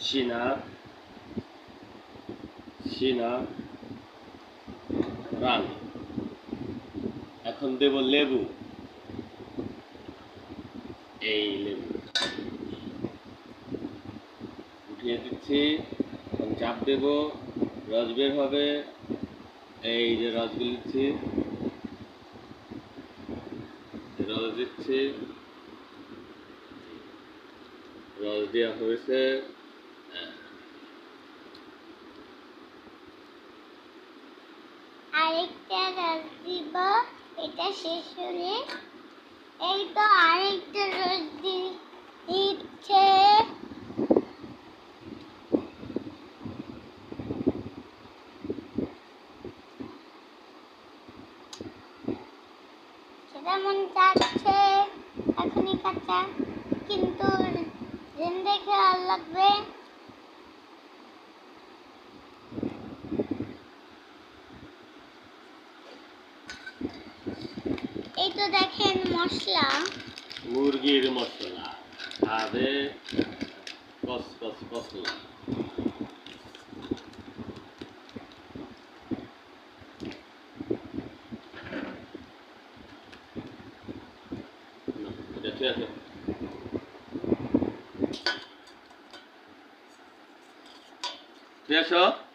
সিনা সিনা run এখন দেব লেবু। এই লেবু। উঠিয়ে দিচ্ছি। চাপ দেব। রস বের হবে। এই যে রসগুলো দিচ্ছি। রস দিচ্ছি। রস দেওয়া হয়েছে। আরেকটা রস দিব, এটা শেষ হলে। এই তো আরেকটা রস দিচ্ছে। সেটা মন চাচ্ছে, এখনই কাঁচা কিন্তু দেখে আর লাগবে। এই তো দেখেন মশলা। মুরগির মশলা। খাবে কস কস আছে। ঠিক আছে?